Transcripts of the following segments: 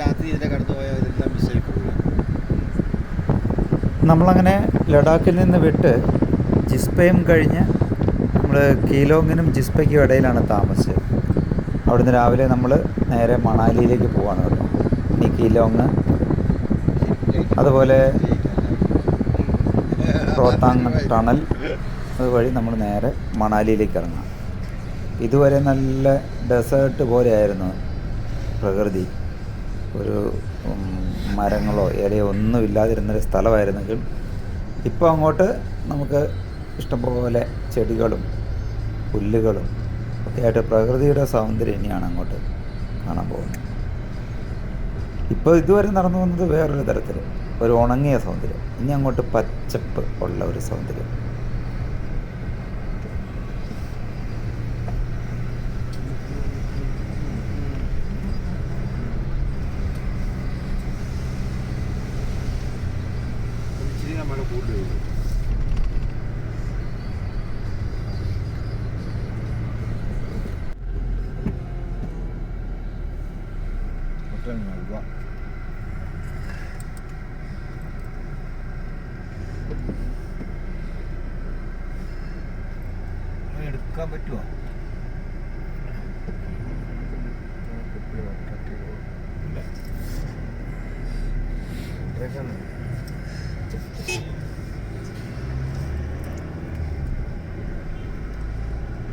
രാത്രി ഇതെല്ലാം നമ്മളങ്ങനെ ലഡാക്കിൽ നിന്ന് വിട്ട് ജിസ്പയും കഴിഞ്ഞ് നമ്മൾ കീലോങ്ങിനും ജിസ്പയ്ക്കും ഇടയിലാണ് താമസിച്ചത്. അവിടുന്ന് രാവിലെ നമ്മൾ നേരെ മണാലിയിലേക്ക് പോവാണ് കേട്ടോ ഇനി കീലോങ് അതുപോലെ റോത്താങ് ടണൽ അതുവഴി നമ്മൾ നേരെ മണാലിയിലേക്ക് ഇറങ്ങാം. ഇതുവരെ നല്ല ഡെസേർട്ട് പോലെയായിരുന്നു പ്രകൃതി. ഒരു മരങ്ങളോ ഇലയോ ഒന്നും ഇല്ലാതിരുന്നൊരു സ്ഥലമായിരുന്നെങ്കിൽ ഇപ്പോൾ അങ്ങോട്ട് നമുക്ക് ഇഷ്ടംപോലെ ചെടികളും പുല്ലുകളും ഒക്കെ ആയിട്ട് പ്രകൃതിയുടെ സൗന്ദര്യം ഇനിയാണ് അങ്ങോട്ട് കാണാൻ പോകുന്നത്. ഇപ്പോൾ ഇതുവരെ നടന്നു വന്നത് വേറൊരു തരത്തിൽ ഒരു ഉണങ്ങിയ സൗന്ദര്യം. ഇനി അങ്ങോട്ട് പച്ചപ്പ് ഉള്ള ഒരു സൗന്ദര്യം.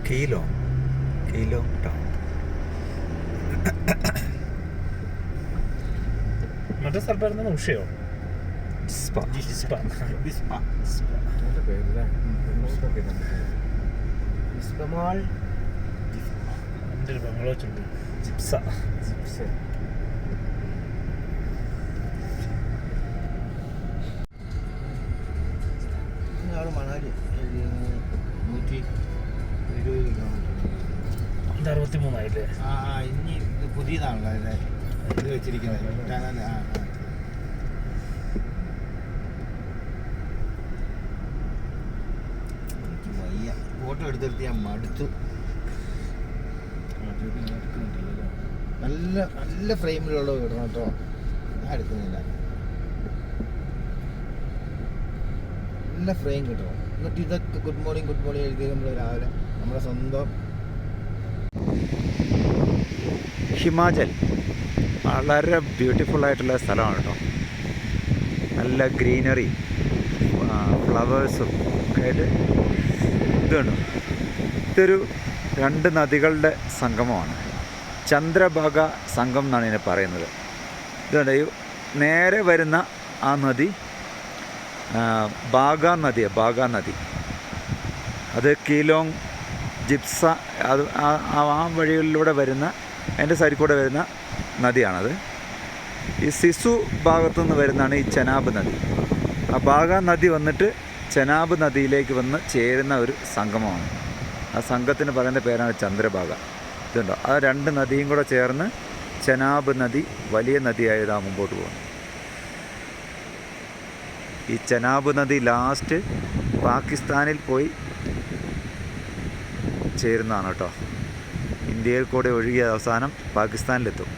കീലോ കീലോ ടൗൺ മറ്റേ സ്ഥലത്തായിരുന്നു ഉഷയോ? സ്പ ജിസ്പ ബിസ്പ ഇസ്പമാൾ എന്റെ ഒരു ബംഗ്ലോ വെച്ചിട്ടുണ്ട്. ജിപ്സ. ജിപ്സ്. ഇത് വെച്ചിരിക്കുന്നത്. ഫോട്ടോ എടുത്തെടുത്ത് ഞാൻ മടുത്തു. നല്ല നല്ല ഫ്രെയിമിലുള്ള കിട്ടണം കേട്ടോ. ഞാൻ എടുക്കുന്നില്ല. നല്ല ഫ്രെയിം കിട്ടണം എന്നിട്ട് ഇതൊക്കെ ഗുഡ് മോർണിംഗ് ഗുഡ് മോർണിംഗ് എഴുതി നമ്മൾ രാവിലെ നമ്മുടെ സ്വന്തം ഹിമാചൽ. വളരെ ബ്യൂട്ടിഫുൾ ആയിട്ടുള്ള സ്ഥലമാണ് കേട്ടോ നല്ല ഗ്രീനറി ഫ്ലവേഴ്സും ഒക്കെ ആയിട്ട് ഇതുണ്ട്. ഇതൊരു രണ്ട് നദികളുടെ സംഗമമാണ്. ചന്ദ്രഭാഗ സംഘം എന്നാണ് ഇതിനെ പറയുന്നത്. ഇതുണ്ട് നേരെ വരുന്ന ആ നദി ബാഗ നദിയാണ് ബാഗ നദി. അത് കീലോങ് ജിപ്സ അത് ആ വഴികളിലൂടെ വരുന്ന അതിന്റെ സൈഡിൽ കൂടെ വരുന്ന നദിയാണത്. ഈ സിസു ഭാഗത്തു നിന്ന് വരുന്നതാണ് ഈ ചെനാബ് നദി. ആ ബാഗ നദി വന്നിട്ട് ചെനാബ് നദിയിലേക്ക് വന്ന് ചേരുന്ന ഒരു സംഗമമാണ്. ആ സംഘത്തിന് പറയുന്ന പേരാണ് ചന്ദ്രഭാഗ. ഇതുണ്ടോ? ആ രണ്ട് നദിയും കൂടെ ചേർന്ന് ചെനാബ് നദി വലിയ നദിയായതാ മുമ്പോട്ട് പോകുന്നു ഈ ചെനാബ് നദി ലാസ്റ്റ് പാകിസ്ഥാനിൽ പോയി ചേരുന്നതാണ് കേട്ടോ. ഇന്ത്യയിൽ കൂടെ ഒഴുകിയ അവസാനം പാകിസ്ഥാനിലെത്തും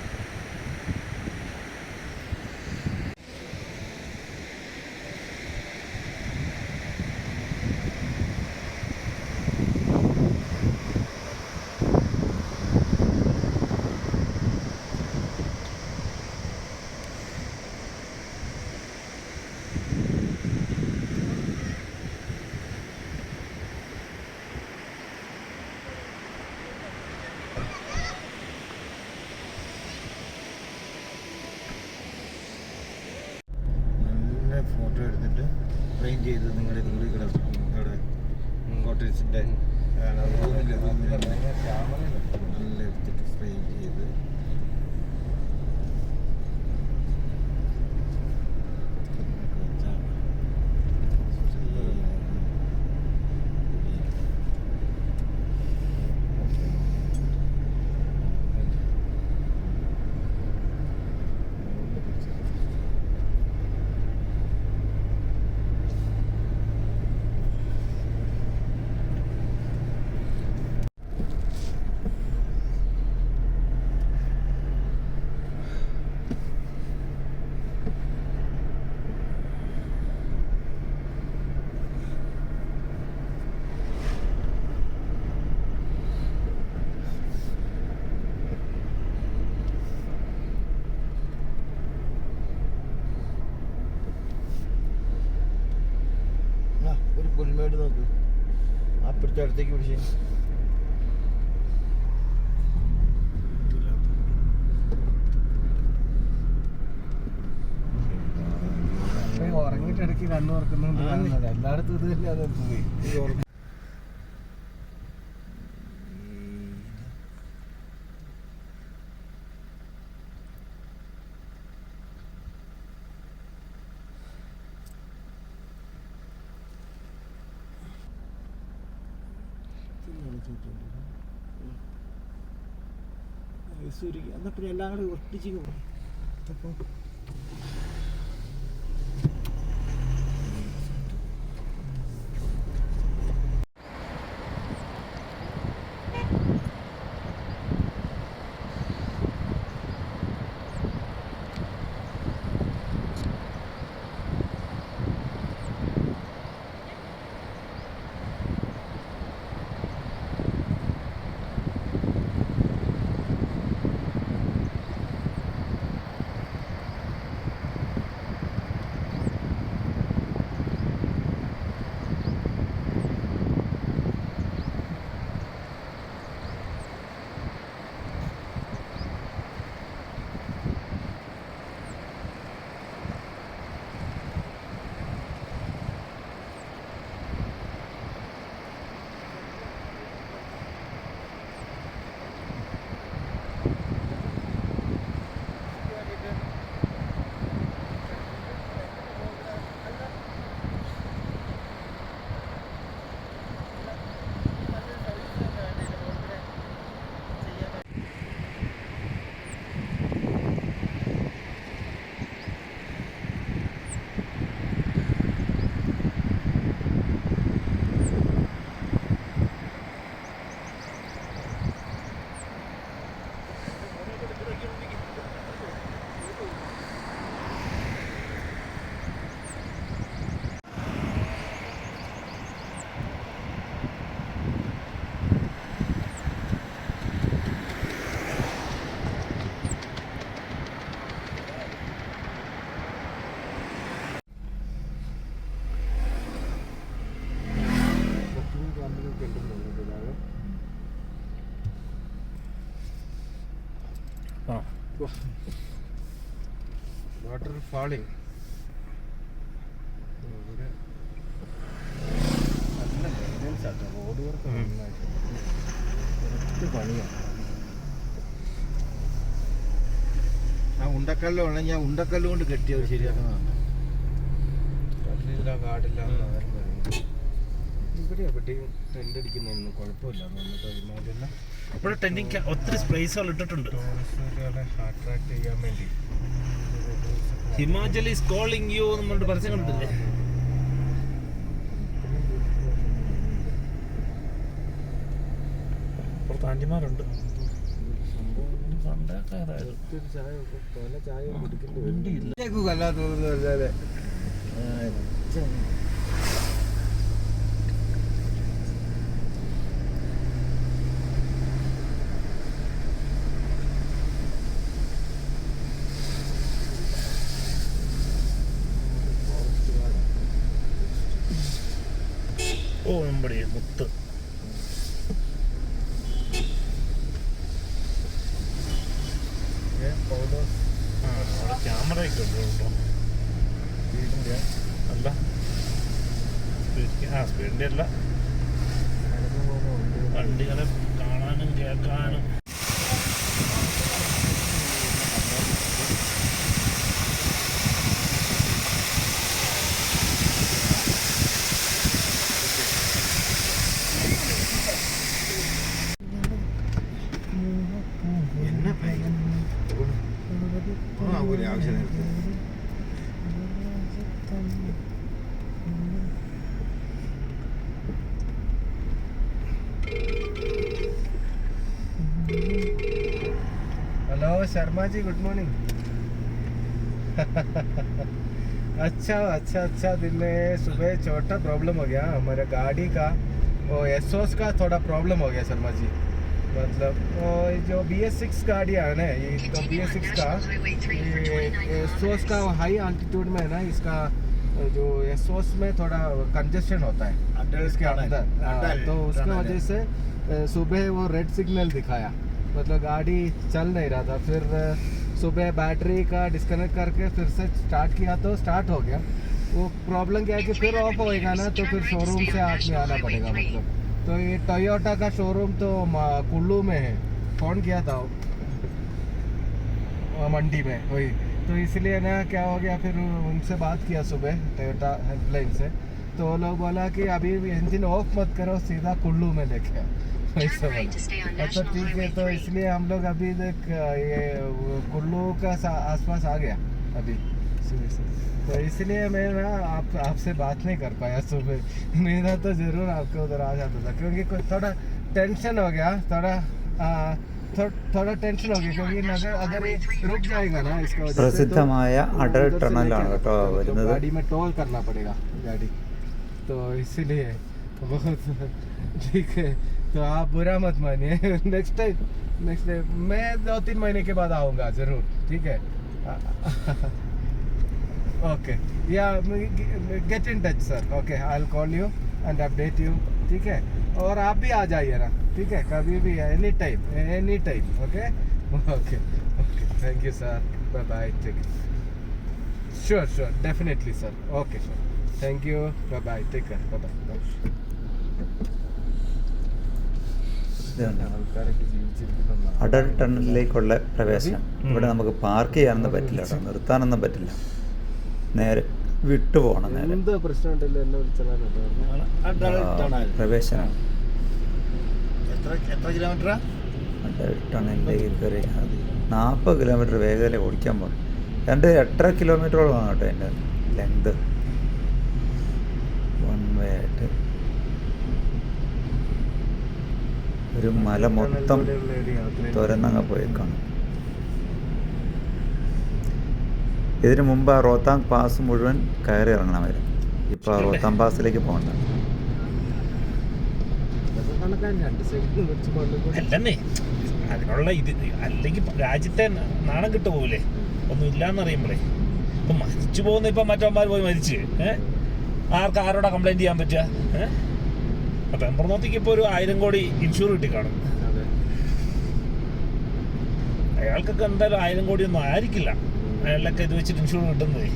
നല്ല ഫോട്ടോ എടുത്തിട്ട് ഫ്രെയിം അടുത്തേക്ക് പിടിച്ചേ. ഉറങ്ങിയിട്ട് ഇടയ്ക്ക് കണ്ണു തുറക്കുന്നുണ്ട് എല്ലായിടത്തും ഇത് തന്നെ അത് പോയി. ഈ എന്നാൽ എന്നാ പിന്നെ എല്ലാം കൂടി ഒട്ടിച്ചിങ്ങ് പോകും ആ വാട്ടർ ഫാളിങ് റോഡ് വർക്ക് പണിയാണ് ആ ഉണ്ടക്കല്ല് വേണം ഞാൻ ഉണ്ടക്കല്ല് കൊണ്ട് കെട്ടി അവർ ശരിയാക്കുന്നതാണ് കല്ലില്ല കാടില്ല. എന്ന് ആരും പറയുന്നു ഇവിടെ എവിടെയും ടെന്റ് അടിക്കുന്നതിനൊന്നും കുഴപ്പമില്ല. എന്നിട്ട് ഒരുമാതിരി ഇവിടെ ട്രെൻഡിങ് ഒത്തിരി സ്പേസുകൾ ഇട്ടിട്ടുണ്ട് ഹിമാചൽ ഈസ് കോളിംഗ് യു എന്ന് പറഞ്ഞിട്ട് പരസ്യം കണ്ടിട്ടില്ലേ പുറത്ത് ആന്റിമാരുണ്ട് വണ്ടിയില്ല. കൊല്ലാൻ തോന്നുന്നു അല്ലാതെ ഓ നമ്മുടെ മുത്ത് ആ അവിടെ ക്യാമറയൊക്കെ ഉണ്ട് കേട്ടോ അല്ല സ്പീഡ് ആ സ്പീഡിന്റെ അല്ല വണ്ടികളെ കാണാനും കേൾക്കാനും जी गुड मॉर्निंग अच्छा अच्छा अच्छा दिन में सुबह छोटा प्रॉब्लम हो गया हमारे गाड़ी का वो एसोस का थोड़ा प्रॉब्लम हो गया शर्मा जी। मतलब वो जो बी एस सिक्स गाड़ी है ना ये तो बी एस सिक्स का एसोस का हाई आल्टीट्यूड में है ना इसका जो एसोस में थोड़ा कंजेशन होता है इसके अंदर। हाँ, तो उसकी वजह से सुबह वो रेड सिग्नल दिखाया। मतलब गाड़ी चल नहीं रहा था। फिर सुबह बैटरी का डिस्कनेक्ट करके फिर से स्टार्ट किया तो स्टार्ट हो गया। वो प्रॉब्लम क्या है कि फिर ऑफ़ होएगा ना तो फिर शोरूम से आदमी आना पड़ेगा मतलब। तो ये टोयोटा का शोरूम तो कुल्लू में है। फ़ोन किया था मंडी में, वही। तो इसलिए ना, क्या हो गया, फिर उनसे बात किया सुबह टोयोटा हेल्पलाइन से। तो वो लोग बोला कि अभी इंजन ऑफ़ मत करो, सीधा कुल्लू में लेके आओ। अच्छा ठीक है तो इसलिए हम लोग अभी देख ये वो कुल्लू का सा- आसपास आ गया अभी तो इसलिए मैं ना आप आपसे बात नहीं कर पाया सुबह नहीं था तो जरूर आपके उधर आ जाता था क्योंकि कुछ थोड़ा टेंशन हो गया थोड़ा आ, थो, थोड़ा टेंशन हो गया क्योंकि अगर अगर ये रुक जाएगा ना इसका वजह से तो പ്രസിദ്ധമായ അടൽ उधर से ടണലാണ് लेके കേട്ടോ आना पड़ेगा, तो വരുന്നത് गाड़ी में टोल करना पड़ेगा गाड़ी तो इसीलिए बहुत ठीक है तो आप बुरा मत मानिए। नेक्स्ट टाइम नेक्स्ट टाइम मैं दो तीन महीने के बाद आऊँगा ज़रूर ठीक है? Okay yeah get in touch sir okay I will call you and update you ठीक है? और आप भी आ जाइए ना ठीक है? कभी भी any time any time okay okay okay thank you sir bye bye take Sure, sure, definitely, sir. Okay, sir. Thank you. Bye bye. Take care. Bye bye. Atal ടണലിലേക്കുള്ള പ്രവേശനം. ഇവിടെ നമുക്ക് പാർക്ക് ചെയ്യാനൊന്നും പറ്റില്ല കേട്ടോ. നിർത്താനൊന്നും പറ്റില്ല. നേരെ വിട്ടു പോകണം നേരെ. പ്രവേശനം. അടൽ ടണലിലേക്ക് കയറി നാൽപ്പത് കിലോമീറ്റർ വേഗതയിൽ ഓടിക്കാൻ പോകും രണ്ട് എട്ടര കിലോമീറ്ററോളമാണ് കേട്ടോ എന്റെ ലെങ്ത് വൺ വേ ആയിട്ട് ഒരു മല മൊത്തം തുരന്നങ്ങ് പോയി കാണും. ഇതിനു മുമ്പ് ആ റോത്താങ് പാസ് മുഴുവൻ കയറി ഇറങ്ങണമായിരുന്നു ഇപ്പോൾ ആ റോത്താങ് പാസിലേക്ക് പോകണ്ട. അതിനുള്ള ഇത് അല്ലെങ്കിൽ രാജ്യത്തെ നാണം കിട്ടു പോകില്ലേ ഒന്നും ഇല്ലാന്നറിയുമ്പോഴേ ഇപ്പൊ മരിച്ചു പോകുന്ന ഇപ്പൊ മറ്റവന്മാർ പോയി മരിച്ച് ഏഹ് ആർക്ക് ആരോടാ കംപ്ലൈന്റ് ചെയ്യാൻ പറ്റുക ഏഹ് അപ്പൊ എംബ്രനോത്തിക്ക് ഇപ്പൊ ഒരു ആയിരം കോടി ഇൻഷുർ കിട്ടി കാണും അയാൾക്കൊക്കെ എന്തായാലും ആയിരം കോടി ഒന്നും ആയിരിക്കില്ല. അയാളിലൊക്കെ ഇത് വെച്ചിട്ട് ഇൻഷുർ കിട്ടുന്നതേ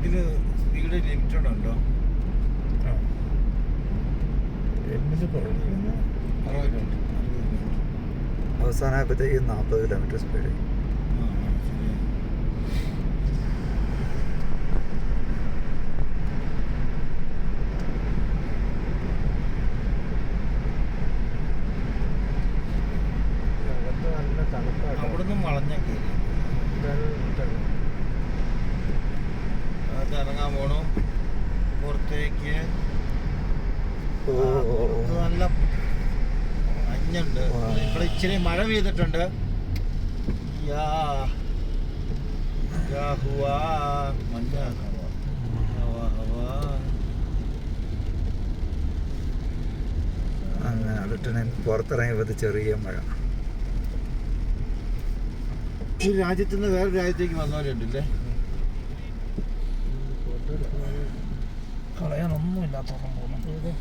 ഇതിൽ സ്പീഡ് ലിമിറ്റ് ഉണ്ടോ ഹെൽമെറ്റ് കുറവില്ല. അറുപത് കിലോമീറ്റർ അറുപത് കിലോമീറ്റർ അവസാനമായപ്പോഴത്തേക്കും നാൽപ്പത് കിലോമീറ്റർ സ്പീഡ് അവിടുന്ന് വളഞ്ഞ കയറി അത് ഇറങ്ങാൻ പോണു. പുറത്തേക്ക്. നല്ല മഞ്ഞുണ്ട് ഇവിടെ ഇച്ചിരി മഴ പെയ്തിട്ടുണ്ട്. അങ്ങനെ പുറത്തിറങ്ങിയപ്പോൾ ചെറിയ മഴ. ഈ രാജ്യത്തു നിന്ന് വേറെ രാജ്യത്തേക്ക് വന്നവരുണ്ടല്ലേ? കളയാനൊന്നും ഇല്ലാത്തോളം പോകുന്നു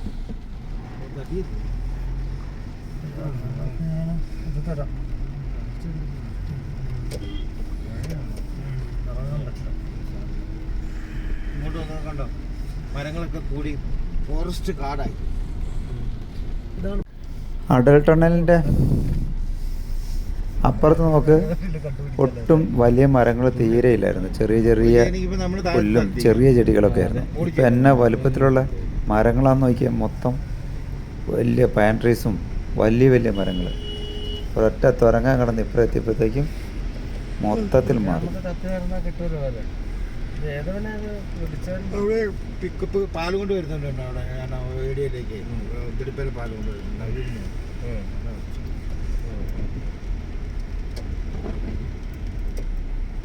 ഇങ്ങോട്ട് കണ്ടോ? മരങ്ങളൊക്കെ കൂടി ഫോറസ്റ്റ് കാടായി. അടൽ ടണലിന്റെ അപ്പുറത്ത് നമുക്ക് ഒട്ടും വലിയ മരങ്ങൾ തീരെ ഇല്ലായിരുന്നു. ചെറിയ ചെറിയ പുല്ലും ചെറിയ ചെടികളൊക്കെ ആയിരുന്നു. ഇപ്പം എന്നെ വലുപ്പത്തിലുള്ള മരങ്ങളാന്ന് നോക്കിയാൽ മൊത്തം വലിയ പയൻ ട്രീസും വലിയ വലിയ മരങ്ങൾ ഒരൊറ്റ തുരങ്കം കിടന്ന് ഇപ്പുറം എത്തിയപ്പോഴത്തേക്കും മൊത്തത്തിൽ മാറി. പിക്കപ്പ് പാൽ കൊണ്ട് വരുന്നുണ്ട് അവിടെ. ഏരിയയിലേക്ക്. പാൽ കൊണ്ട് വരുന്നുണ്ട്.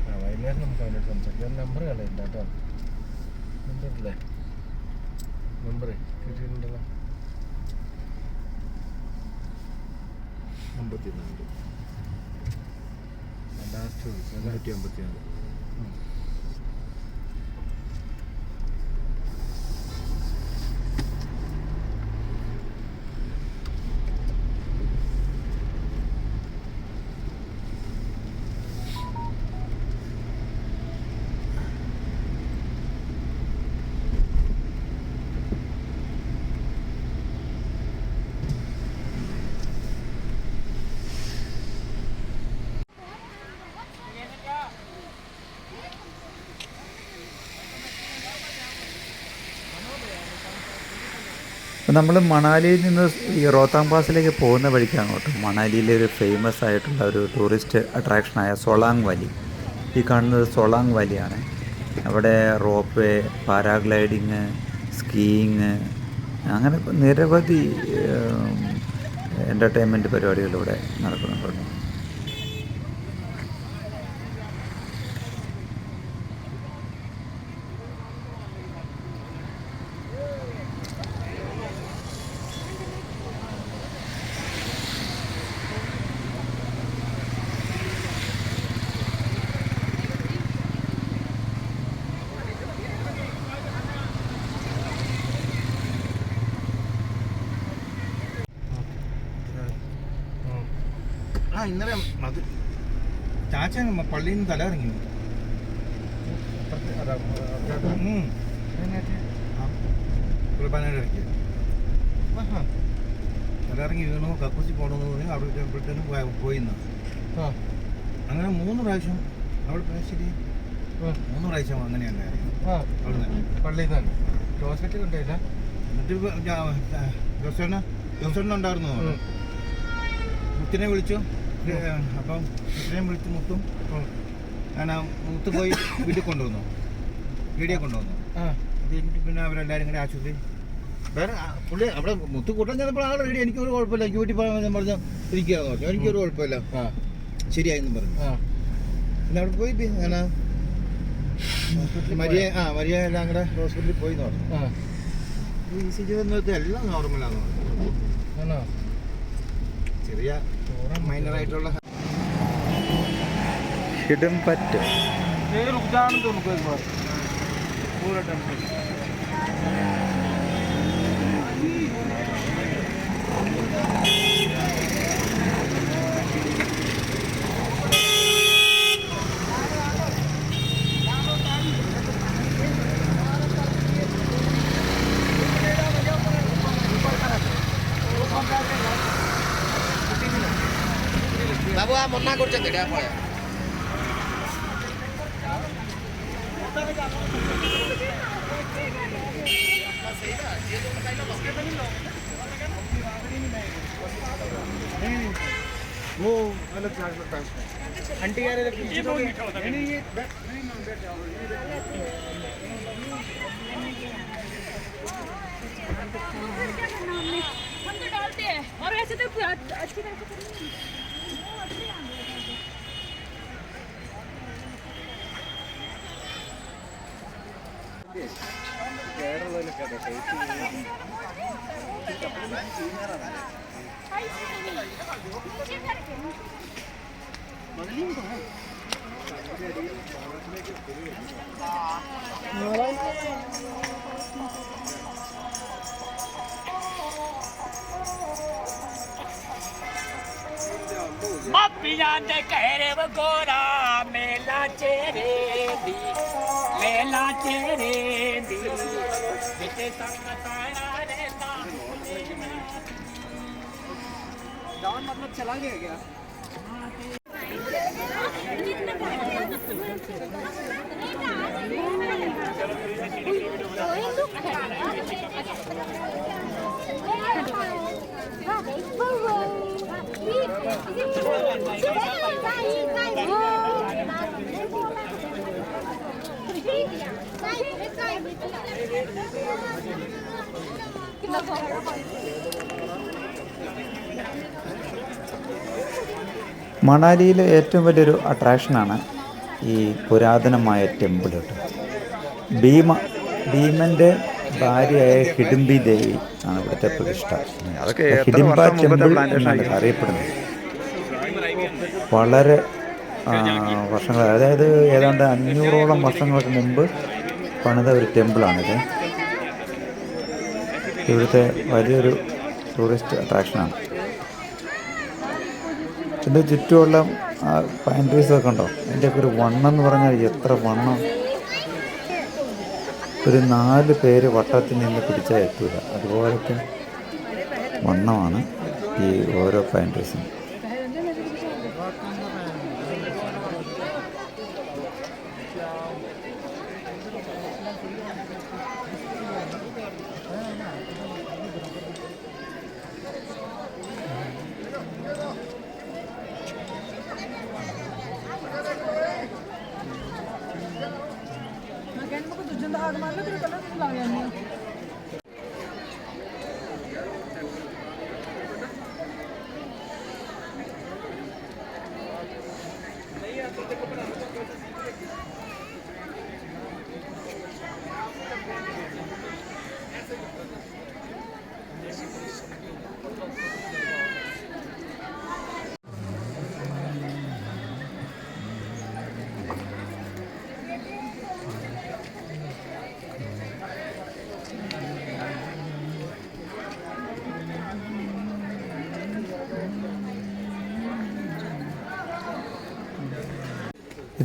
ആ വൈകുന്നേരം നമുക്ക് അവനോട് സംസാരിക്കാം. നമ്പർ കളയില്ല കേട്ടോ. നമ്പർ ഇല്ലേ? നമ്പർ കിട്ടിയിട്ടുണ്ടല്ലോ. അമ്പത്തിനാല്. ലാസ്റ്റ് വിളിച്ചല്ലേ നൂറ്റി അമ്പത്തിനാല് നമ്മൾ മണാലിയിൽ നിന്ന് ഈ റോത്താങ് പാസിലേക്ക് പോകുന്ന വഴിക്കാണ് കേട്ടോ. മണാലിയിലെ ഒരു ഫേമസ് ആയിട്ടുള്ള ഒരു ടൂറിസ്റ്റ് അട്രാക്ഷനായ സോളാങ് വാലി. ഈ കാണുന്നത് സോളാങ് വാലിയാണ്. അവിടെ റോപ്പ് വേ പാരാഗ്ലൈഡിങ് സ്കീയിങ് അങ്ങനെ നിരവധി എന്റർടൈൻമെന്റ് പരിപാടികൾ ഇവിടെ നടക്കുന്നുണ്ട് ആ ഇന്നലെ അത് ചാച്ച പള്ളിയിൽ നിന്ന് തല ഇറങ്ങി കുർബാനയുടെ ആഹാ. തല ഇറങ്ങി വീണു കക്കൂസി പോകണമെന്ന് പറഞ്ഞു അവിടെ ഇപ്പോഴത്തേനും പോയിന്ന് അങ്ങനെ മൂന്ന് പ്രാവശ്യം അവിടെ ശരി. മൂന്ന് പ്രാവശ്യം അങ്ങനെ ഉണ്ടായിരുന്നു അവിടെ നിന്ന് പള്ളിയിൽ നിന്ന് ഹോസ്പിറ്റൽ കൊണ്ടില്ല എന്നിട്ട് ജോസേണ്ണ ജോസേണ്ണ ഉണ്ടായിരുന്നു. മുത്തിനെ വിളിച്ചു. അപ്പം ഇത്രയും വിളിച്ച് മുത്തും ഞാൻ ആ മുത്ത് പോയി വീട്ടിൽ കൊണ്ടുവന്നു. വീടിയെ കൊണ്ടുവന്നു. അത് കഴിഞ്ഞിട്ട് പിന്നെ അവരെല്ലാവരും കൂടെ ആശുപത്രി. വേറെ പുള്ളി അവിടെ മുത്ത് കൂട്ടാൻ ചെന്നപ്പോൾ ആൾ റെഡി. എനിക്കൊരു കുഴപ്പമില്ല. വീട്ടിൽ പോകാൻ പറഞ്ഞു ഇരിക്കുകയെന്ന് പറഞ്ഞു. എനിക്കൊരു കുഴപ്പമില്ല. ശരിയായെന്ന് പറഞ്ഞു. പിന്നെ അവിടെ പോയി പി- ഞാൻ മരിയ ആ മരിയ എല്ലാം കൂടെ ഹോസ്പിറ്റലിൽ പോയി എന്ന് പറഞ്ഞു. ഈ സി ജി വന്നത് എല്ലാം നോർമലാണെന്ന് പറഞ്ഞു. ചെറിയ മൈനറായിട്ടുള്ള ഹിഡൻ പറ്റ്. ഉദാഹരണം തോന്നുന്നു मना कर করছে वो अलग चार्ज लगता है। आंटी यार ये बहुत मीठा होता है। नहीं ये बैठ नहीं ना बैठ जाओ। हम तो डालते हैं। और ऐसे तो अच्छी तरह तो से Mập bị nhàn để kẻ để bác cô nào నా చేరేంది डाउन मतलब चला गया क्या Bye. മണാലിയിലെ ഏറ്റവും വലിയൊരു അട്രാക്ഷനാണ് ഈ പുരാതനമായ ടെമ്പിൾ കേട്ടോ. ഭീമ ഭീമന്റെ ഭാര്യയായ ഹിഡിംബി ദേവി ആണ് ഇവിടുത്തെ പ്രതിഷ്ഠ. ഹിഡിംബ ടെമ്പിൾ എന്നാണ് അറിയപ്പെടുന്നത്. വളരെ വർഷങ്ങൾ അതായത് ഏതാണ്ട് അഞ്ഞൂറോളം വർഷങ്ങൾക്ക് മുമ്പ് പണിത ഒരു ടെമ്പിളാണിത്. ഇവിടുത്തെ വലിയൊരു ടൂറിസ്റ്റ് അട്രാക്ഷനാണ്. ഇതിന്റെ ചുറ്റുമുള്ള ആ പൈൻ ട്രീസ് ഒക്കെ ഉണ്ടോ? അതിന്റെയൊക്കെ ഒരു വണ്ണം എന്ന് പറഞ്ഞാൽ എത്ര വണ്ണം? ഒരു നാല് പേര് വട്ടത്തിൽ നിന്ന് പിടിച്ചാൽ എത്തൂല. അതുപോലത്തെ വണ്ണമാണ് ഈ ഓരോ പൈൻ ട്രീസിനും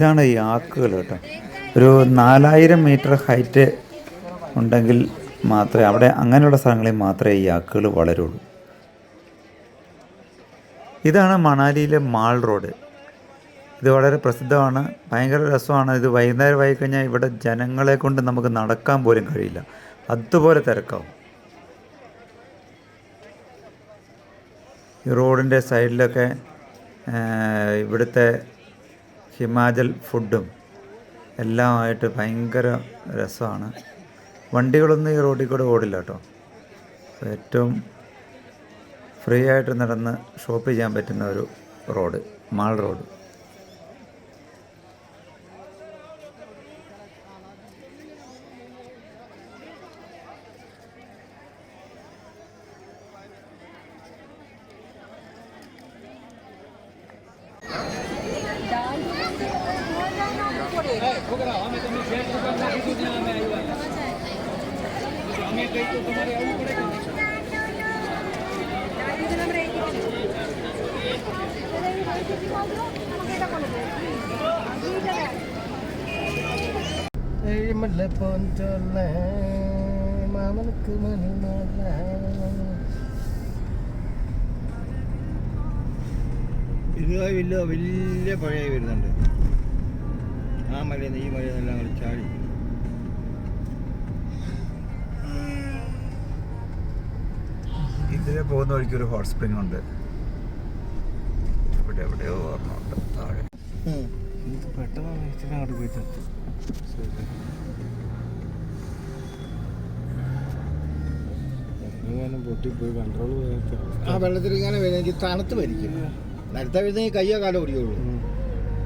ഇതാണ് ഈ ആക്കുകൾ കേട്ടോ. ഒരു നാലായിരം മീറ്റർ ഹൈറ്റ് ഉണ്ടെങ്കിൽ മാത്രമേ അവിടെ അങ്ങനെയുള്ള സ്ഥലങ്ങളിൽ മാത്രമേ ഈ ആക്കുകൾ വളരുള്ളൂ. ഇതാണ് മണാലിയിലെ മാൾ റോഡ്. ഇത് വളരെ പ്രസിദ്ധമാണ്. ഭയങ്കര രസമാണ്. ഇത് വൈകുന്നേരമായി കഴിഞ്ഞാൽ ഇവിടെ ജനങ്ങളെ കൊണ്ട് നമുക്ക് നടക്കാൻ പോലും കഴിയില്ല. അതുപോലെ തിരക്കാവും. ഈ റോഡിന്റെ സൈഡിലൊക്കെ ഇവിടുത്തെ ഹിമാചൽ ഫുഡും എല്ലാമായിട്ട് ഭയങ്കര രസമാണ്. വണ്ടികളൊന്നും ഈ റോഡിൽ കൂടെ ഓടില്ല കേട്ടോ. ഏറ്റവും ഫ്രീ ആയിട്ട് നടന്ന് ഷോപ്പ് ചെയ്യാൻ പറ്റുന്ന ഒരു റോഡ് മാൾ റോഡ്. മാമനക്ക് മണിമല ഇത് വലിയ വലിയ പുഴയായി വരുന്നുണ്ട്. ആ മലയിൽ ഈ മലയിൽ നിന്നെല്ലാം കൂടി ചാടി. ഇതിലെ പോകുന്ന വഴിക്ക് ഒരു ഹോട്ട് സ്പ്രിംഗ് ഉണ്ട് താഴെ. പെട്ടെന്ന് ഇച്ചിരി അങ്ങോട്ട് ആ വെള്ളത്തിലിങ്ങനെ എനിക്ക് തണുത്ത് മരിക്കും നിലത്തെ വരുന്നെങ്കിൽ കയ്യോ കാലോ ഓടിയുള്ളൂ.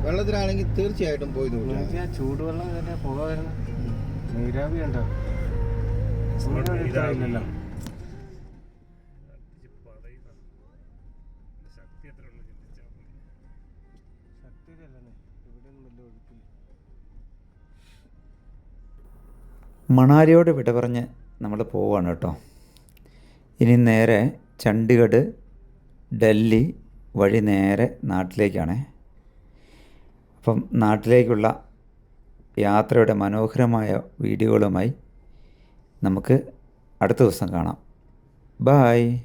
വെള്ളത്തിലാണെങ്കിൽ തീർച്ചയായിട്ടും പോയി ചൂടുവെള്ളം തന്നെ പുക നീരാവി ഉണ്ടാവും ഇല്ലല്ലോ മണാലിയോട് വിട പറഞ്ഞ് നമ്മൾ പോവുകയാണ് കേട്ടോ. ഇനി നേരെ ചണ്ഡീഗഡ് ഡൽഹി വഴി നേരെ നാട്ടിലേക്കാണ്. അപ്പം നാട്ടിലേക്കുള്ള യാത്രയുടെ മനോഹരമായ വീഡിയോകളുമായി നമുക്ക് അടുത്ത ദിവസം കാണാം. ബായ്